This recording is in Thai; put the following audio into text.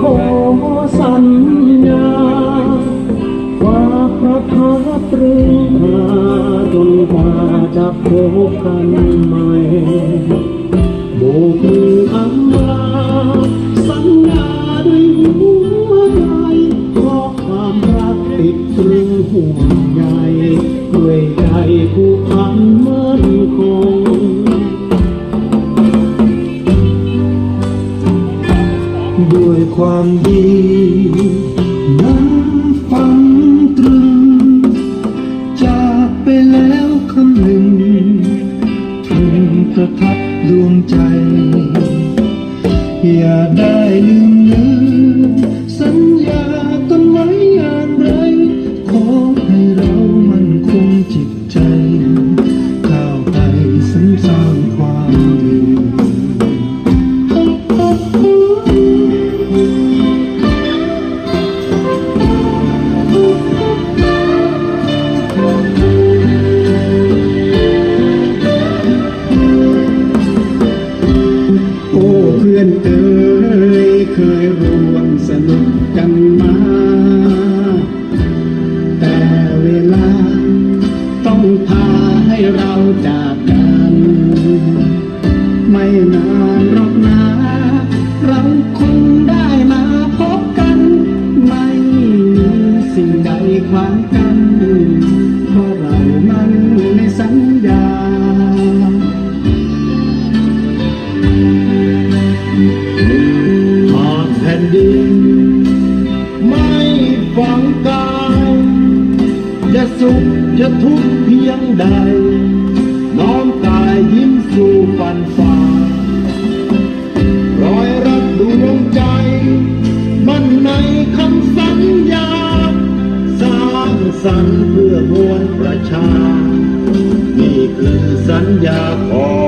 ขอสัญญาว่าพระพักตรึงมาจนกว่าจะพบกันใหม่โบกมืออำลาสัญญาด้วยหัวใจเพราะความรักติดตรึงห่วง ความดีนั้นฝังตรึง จากไปแล้วคำหนึ่งถึงประทับดวงใจ อย่าได้ลืม เราจากกัน ไม่นานหรอกนะ เราคงได้มาพบกัน ไม่มีสิ่งใดขวางกันเพราะเรามันในสัญญาหากแผ่นดินไม่ฟังกายจะสุขจะทุกข์ ยงใด น้อมกายยิ้มสู่ฝันฝ่ารอยรักดวงใจ มันในคำสัญญา สร้างสรรค์เพื่อมวลประชา นี่คือสัญญาของ